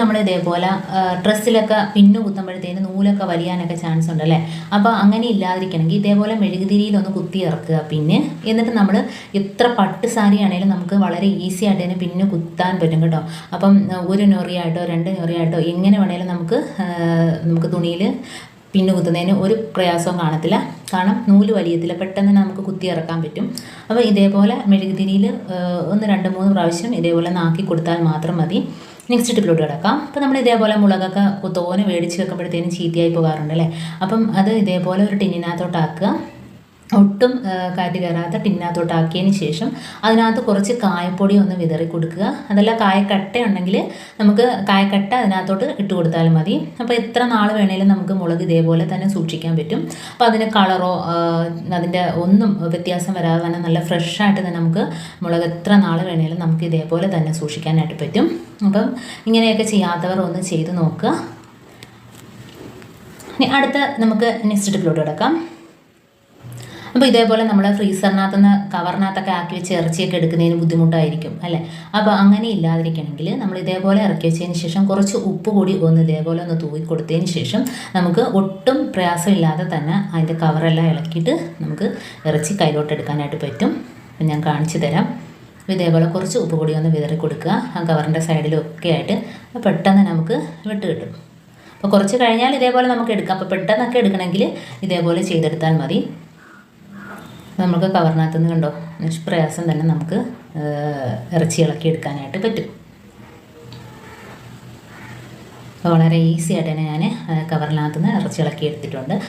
നമ്മൾ ഇതേപോലെ ഡ്രസ്സിലൊക്കെ pin കുത്തുമ്പോഴത്തേന് നൂലൊക്കെ വലിയാനൊക്കെ chance ഉണ്ട് അല്ലേ അപ്പോൾ അങ്ങനെ ഇല്ലാതിരിക്കണമെങ്കിൽ ഇതേപോലെ മെഴുകുതിരിയിലൊന്ന് കുത്തി ഇറക്കുക. പിന്നെ എന്നിട്ട് നമ്മൾ എത്ര പട്ട് സാരി ആണെങ്കിലും നമുക്ക് വളരെ ഈസി ആയിട്ട് തന്നെ പിന്നു കുത്താൻ പറ്റും കേട്ടോ. അപ്പം ഒരു നൊറിയായിട്ടോ രണ്ട് നൊറിയായിട്ടോ എങ്ങനെ വേണേലും നമുക്ക് നമുക്ക് തുണിയിൽ പിന്നു കുത്തുന്നതിന് ഒരു പ്രയാസവും കാണത്തില്ല. കാരണം നൂൽ വലിയത്തില്ല പെട്ടെന്ന് തന്നെ നമുക്ക് കുത്തി ഇറക്കാൻ പറ്റും. അപ്പോൾ ഇതേപോലെ മെഴുകുതിരിയിൽ ഒന്ന് രണ്ട് മൂന്ന് പ്രാവശ്യം ഇതേപോലെ നാക്കി കൊടുത്താൽ മാത്രം മതി. നെക്സ്റ്റ് ടിപ്പിലോട്ട് കിടക്കാം. അപ്പോൾ നമ്മൾ ഇതേപോലെ മുളകൊക്കെ തോനെ മേടിച്ച് വെക്കുമ്പോഴത്തേനും ചീത്തയായി പോകാറുണ്ട് അല്ലേ? അപ്പം അത് ഇതേപോലെ ഒരു ടിന്നിനകത്തോട്ടാക്കുക ഒട്ടും കാറ്റ് കയറാത്ത ടിന്നകത്തോട്ടാക്കിയതിന് ശേഷം അതിനകത്ത് കുറച്ച് കായപ്പൊടി ഒന്ന് വിതറി കൊടുക്കുക. അതല്ല കായക്കട്ട ഉണ്ടെങ്കിൽ നമുക്ക് കായക്കട്ട അതിനകത്തോട്ട് ഇട്ട് കൊടുത്താലും മതി. അപ്പോൾ എത്ര നാൾ വേണേലും നമുക്ക് മുളക് ഇതേപോലെ തന്നെ സൂക്ഷിക്കാൻ പറ്റും. അപ്പോൾ അതിന് കളറോ അതിന്റെ ഒന്നും വ്യത്യാസം വരാതെ തന്നെ നല്ല ഫ്രഷായിട്ട് തന്നെ നമുക്ക് മുളക് എത്ര നാൾ വേണേലും നമുക്ക് ഇതേപോലെ തന്നെ സൂക്ഷിക്കാനായിട്ട് പറ്റും. അപ്പം ഇങ്ങനെയൊക്കെ ചെയ്യാത്തവർ ഒന്ന് ചെയ്ത് നോക്കുക. ഇനി അടുത്ത നമുക്ക് നെക്സ്റ്റ് ടിപ്പിലോട്ട് കിടക്കാം. അപ്പോൾ ഇതേപോലെ നമ്മൾ ഫ്രീസറിനകത്ത് നിന്ന് കവറിനകത്തൊക്കെ ആക്കി വെച്ച് ഇറച്ചിയൊക്കെ എടുക്കുന്നതിന് ബുദ്ധിമുട്ടായിരിക്കും അല്ലേ? അപ്പോൾ അങ്ങനെ ഇല്ലാതിരിക്കണമെങ്കിൽ നമ്മൾ ഇതേപോലെ ഇറക്കി വെച്ചതിന് ശേഷം കുറച്ച് ഉപ്പ് കൂടി ഒന്ന് ഇതേപോലെ ഒന്ന് തൂവി കൊടുത്തതിന് ശേഷം നമുക്ക് ഒട്ടും പ്രയാസമില്ലാതെ തന്നെ അതിന്റെ കവറെല്ലാം ഇളക്കിയിട്ട് നമുക്ക് ഇറച്ചി കയ്യിലോട്ട് എടുക്കാനായിട്ട് പറ്റും. അപ്പം ഞാൻ കാണിച്ചു തരാം. ഇതേപോലെ കുറച്ച് ഉപ്പ് കൂടി ഒന്ന് വിതറി കൊടുക്കുക. ആ കവറിന്റെ സൈഡിലൊക്കെ ആയിട്ട് പെട്ടെന്ന് നമുക്ക് വിട്ട് കിട്ടും. അപ്പോൾ കുറച്ച് കഴിഞ്ഞാൽ ഇതേപോലെ നമുക്ക് എടുക്കാം. അപ്പോൾ പെട്ടെന്നൊക്കെ എടുക്കണമെങ്കിൽ ഇതേപോലെ ചെയ്തെടുത്താൽ മതി. നമുക്ക് കവറിനകത്ത് നിന്ന് കണ്ടോ? നിഷ്പ്രയാസം തന്നെ നമുക്ക് ഇറച്ചി ഇളക്കി എടുക്കാനായിട്ട് പറ്റും. വളരെ ഈസി ആയിട്ട് തന്നെ ഞാൻ കവറിനകത്ത് നിന്ന് ഇറച്ചി ഇളക്കി എടുത്തിട്ടുണ്ട്.